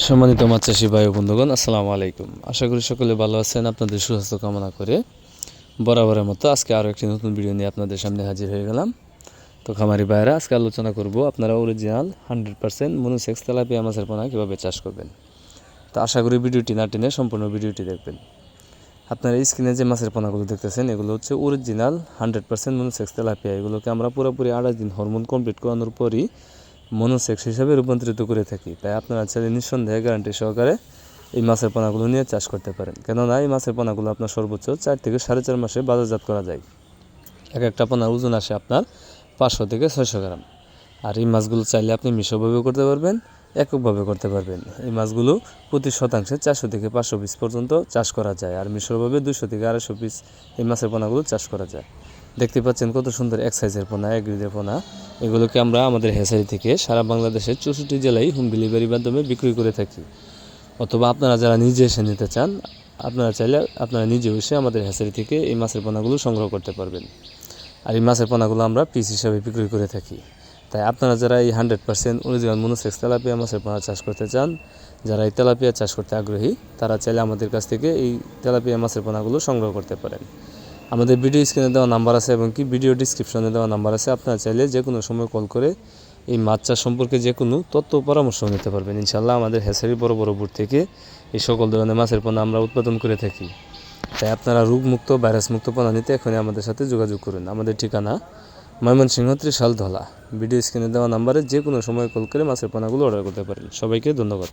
সম্মানিত মাছ চাষি ভাই বন্ধুগণ, আসসালামু আলাইকুম। আশা করি সকলে ভালো আছেন, আপনাদের সুস্বাস্থ্য কামনা করে বরাবরের মতো আজকে আরও একটি নতুন ভিডিও নিয়ে আপনাদের সামনে হাজির হয়ে গেলাম। তো খামারি ভাইরা আজকে আলোচনা করব আপনারা original hundred percent monosex tilapia মাছের পোনা কীভাবে চাষ করবেন। তো আশা করি ভিডিওটি না টেনে সম্পূর্ণ ভিডিওটি দেখবেন। আপনারা স্ক্রিনে যে মাছের পোনাগুলো দেখতেছেন, এগুলো হচ্ছে original hundred percent monosex tilapia. এগুলোকে আমরা পুরোপুরি আড়াই দিন হরমোন কমপ্লিট করানোর পরই মনোসেক্স হিসাবে রূপান্তরিত করে থাকি। তাই আপনারা চাইলে নিঃসন্দেহে গ্যারান্টি সহকারে এই মাছের পোনাগুলো নিয়ে চাষ করতে পারেন। কেননা এই মাছের পোনাগুলো আপনার সর্বোচ্চ চার থেকে সাড়ে চার মাসে বাজারজাত করা যায়। এক একটা পোনার ওজন আসে আপনার পাঁচশো থেকে ছয়শো গ্রাম। আর এই মাছগুলো চাইলে আপনি মিশ্রভাবেও করতে পারবেন, এককভাবে করতে পারবেন। এই মাছগুলো প্রতি শতাংশে চারশো থেকে পাঁচশো পিস পর্যন্ত চাষ করা যায়। আর মিশ্রভাবে দুশো থেকে আড়াইশো পিস এই মাছের পোনাগুলো চাষ করা যায়। দেখতে পাচ্ছেন কত সুন্দর এক সাইজের পোনা, এক গ্রিডের পোনা। এগুলোকে আমরা আমাদের হেসারি থেকে সারা বাংলাদেশের চৌষট্টি জেলায় হোম ডেলিভারির মাধ্যমে বিক্রি করে থাকি। অথবা আপনারা যারা নিজে এসে নিতে চান, আপনারা চাইলে আপনারা নিজে এসে আমাদের হেসারি থেকে এই মাছের পোনাগুলো সংগ্রহ করতে পারবেন। আর এই মাছের পোনাগুলো আমরা পিস হিসাবে বিক্রি করে থাকি। তাই আপনারা যারা এই hundred percent original monosex tilapia মাছের পোনা চাষ করতে চান, যারা এই তেলাপিয়া চাষ করতে আগ্রহী, তারা চাইলে আমাদের কাছ থেকে এই তেলাপিয়া মাছের পোনাগুলো সংগ্রহ করতে পারেন। আমাদের ভিডিও স্ক্রিনে দেওয়া নাম্বার আছে এবং কি ভিডিও ডিসক্রিপশনে দেওয়া নাম্বার আছে। আপনারা চাইলে যে কোনো সময় কল করে এই মাছ চাষ সম্পর্কে যে কোনো তথ্য পরামর্শ নিতে পারবেন। ইনশাল্লাহ আমাদের হেসারি বড় বড় বুট থেকে এই সকল ধরনের মাছের পোনা আমরা উৎপাদন করে থাকি। তাই আপনারা রোগমুক্ত ভাইরাস মুক্ত পোনা নিতে এখনই আমাদের সাথে যোগাযোগ করুন। আমাদের ঠিকানা ময়মনসিংহ ত্রিশাল ধলা ভিডিও স্ক্রিনে দেওয়া নাম্বারে যে কোনো সময় কল করে মাছের পোনাগুলো অর্ডার করতে পারেন। সবাইকে ধন্যবাদ।